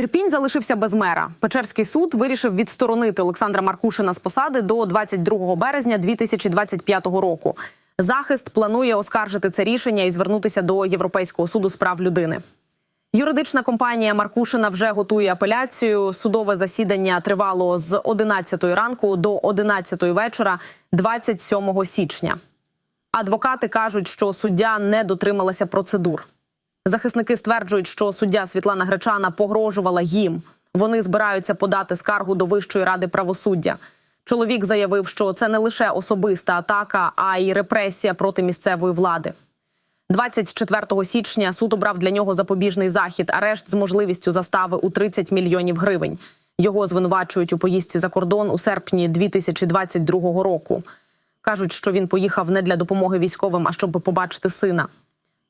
Ірпінь залишився без мера. Печерський суд вирішив відсторонити Олександра Маркушина з посади до 22 березня 2025 року. Захист планує оскаржити це рішення і звернутися до Європейського суду з прав людини. Юридична компанія Маркушина вже готує апеляцію. Судове засідання тривало з 11 ранку до 11 вечора, 27 січня. Адвокати кажуть, що суддя не дотрималася процедур. Захисники стверджують, що суддя Світлана Гречана погрожувала їм. Вони збираються подати скаргу до Вищої ради правосуддя. Чоловік заявив, що це не лише особиста атака, а й репресія проти місцевої влади. 24 січня суд обрав для нього запобіжний захід, арешт з можливістю застави у 30 мільйонів гривень. Його звинувачують у поїздці за кордон у серпні 2022 року. Кажуть, що він поїхав не для допомоги військовим, а щоб побачити сина.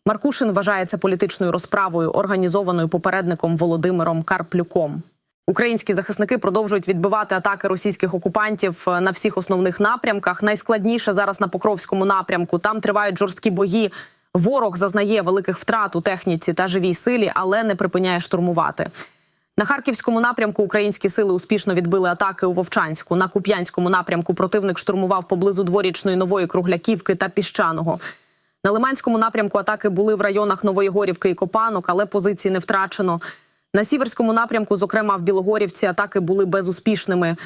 Маркушин вважає це політичною розправою, організованою попередником Володимиром Карплюком. Українські захисники продовжують відбивати атаки російських окупантів е, на всіх основних напрямках. Найскладніше зараз на Покровському напрямку. Там тривають жорсткі бої. Ворог зазнає великих втрат у техніці та живій силі, але не припиняє штурмувати. На харківському напрямку українські сили успішно відбили атаки у Вовчанську. На Куп'янському напрямку противник штурмував поблизу дворічної нової Кругляківки та Піщаного. На Лиманському напрямку атаки були в районах Нової Горівки і Копанок, але позиції не втрачено. На сіверському напрямку, зокрема в Білогорівці, атаки були безуспішними.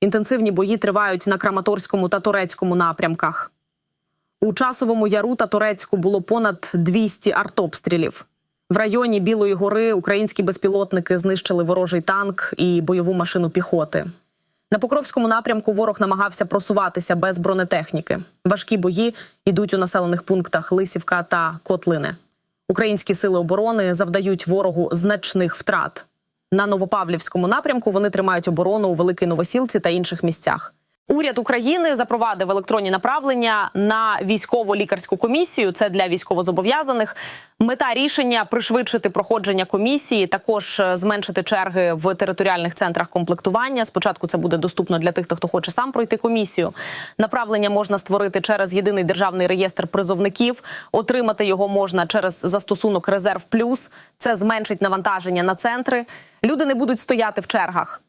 Інтенсивні бої тривають на Краматорському та Турецькому напрямках. У часовому яру та Турецьку було понад 200 артобстрілів. В районі Білої гори українські безпілотники знищили ворожий танк і бойову машину піхоти. На Покровському напрямку ворог намагався просуватися без бронетехніки. Важкі бої йдуть у населених пунктах Лисівка та Котлине. Українські сили оборони завдають ворогу значних втрат. На Новопавлівському напрямку вони тримають оборону у Великій Новосілці та інших місцях. Уряд України запровадив електронні направлення на військово-лікарську комісію. Це для військовозобов'язаних. Мета рішення пришвидшити проходження комісії, також е, зменшити черги в територіальних центрах комплектування. Спочатку це буде доступно для тих, хто хоче сам пройти комісію. Направлення можна створити через єдиний державний реєстр призовників. Отримати його можна через застосунок Резерв Плюс. Це зменшить навантаження на центри. Люди не будуть стояти в чергах.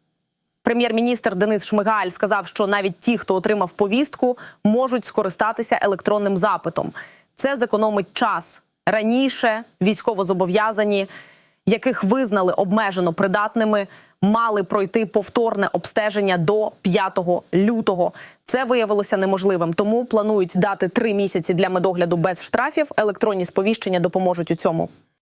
Прем'єр-міністр Денис Шмигаль сказав, що навіть ті, хто отримав повістку, можуть скористатися електронним запитом. Це зекономить час раніше. Військовозобов'язані, яких визнали обмежено придатними, мали пройти повторне обстеження до 5 лютого. Це виявилося неможливим. Тому планують дати три місяці для медогляду без штрафів. Електронні сповіщення допоможуть у цьому.